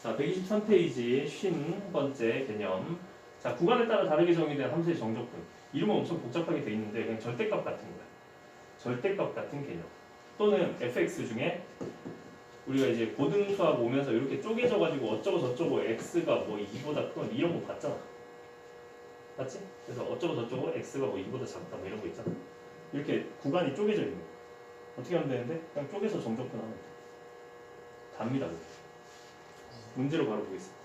자, 123페이지 50번째 개념. 자, 구간에 따라 다르게 정의된 함수의 정적분. 이름은 엄청 복잡하게 돼 있는데 그냥 절대값 같은 거야. 절대값 같은 개념. 또는 fx 중에 우리가 이제 고등 수학 오면서 이렇게 쪼개져 가지고 어쩌고 저쩌고 x가 뭐 2보다 큰 이런 거 봤잖아. 맞지? 그래서 어쩌고 저쩌고 x가 뭐 2보다 작다 뭐 이런 거 있잖아. 이렇게 구간이 쪼개져 있는 거. 어떻게 하면 되는데? 그냥 쪼개서 정적분 하면 돼. 답니다. 문제로 바로 보겠습니다.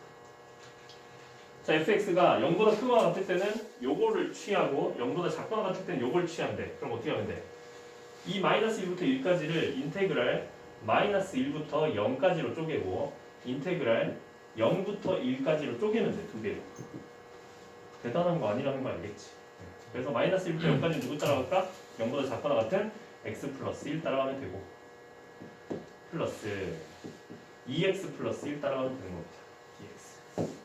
자, fx가 0보다 크거나 같을 때는 요거를 취하고 0보다 작거나 같을 때는 요걸 취한대. 그럼 어떻게 하면 돼? 이 마이너스 1부터 1까지를 인테그랄 마이너스 1부터 0까지로 쪼개고 인테그랄 0부터 1까지로 쪼개면 돼. 두 개로. 대단한 거 아니라는 거 알겠지? 그래서 마이너스 1부터 0까지 누구 따라갈까? 0보다 작거나 같은 x 플러스 1 따라가면 되고 플러스 2x 플러스 1 따라가면 되는 겁니다. dx.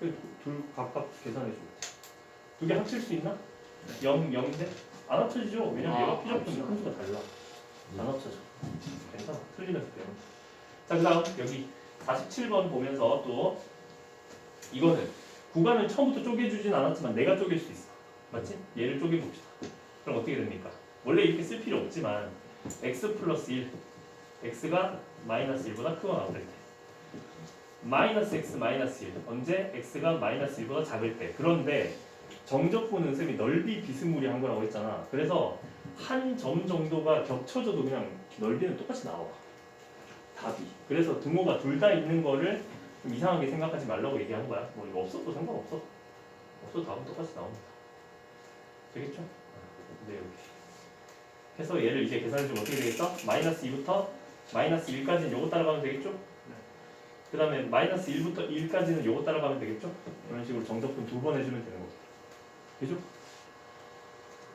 그둘 각각 계산해 주면 돼. 두개 합칠 수 있나? 0, 0인데? 안 합쳐지죠? 왜냐면 아, 얘가 피적분 합쳐. 함수가 달라. 안 합쳐져. 괜찮아. 틀리면서 배워. 자, 그 다음 여기 47번 보면서 또 이거는 구간을 처음부터 쪼개주진 않았지만 내가 쪼갤 수 있어. 맞지? 얘를 쪼개봅시다. 그럼 어떻게 됩니까? 원래 이렇게 쓸 필요 없지만 x 플러스 1 x가 마이너스 1보다 크거나 같을 때. 마이너스 x 마이너스 1 언제 x가 마이너스 1보다 작을 때. 그런데 정적분은 쌤이 넓이 비스무리한 거라고 했잖아. 그래서 한 점 정도가 겹쳐져도 그냥 넓이는 똑같이 나와. 답이. 그래서 등호가 둘 다 있는 거를 좀 이상하게 생각하지 말라고 얘기한 거야. 뭐 이거 없어도 상관없어. 없어도 답은 똑같이 나옵니다. 되겠죠? 네 여기 해서 얘를 이제 계산해 주면 어떻게 되겠어? 마이너스 2부터 마이너스 1까지는 요거 따라가면 되겠죠? 그 다음에 마이너스 1부터 1까지는 요거 따라가면 되겠죠? 이런 식으로 정적분 두 번 해주면 되는 거죠. 그죠?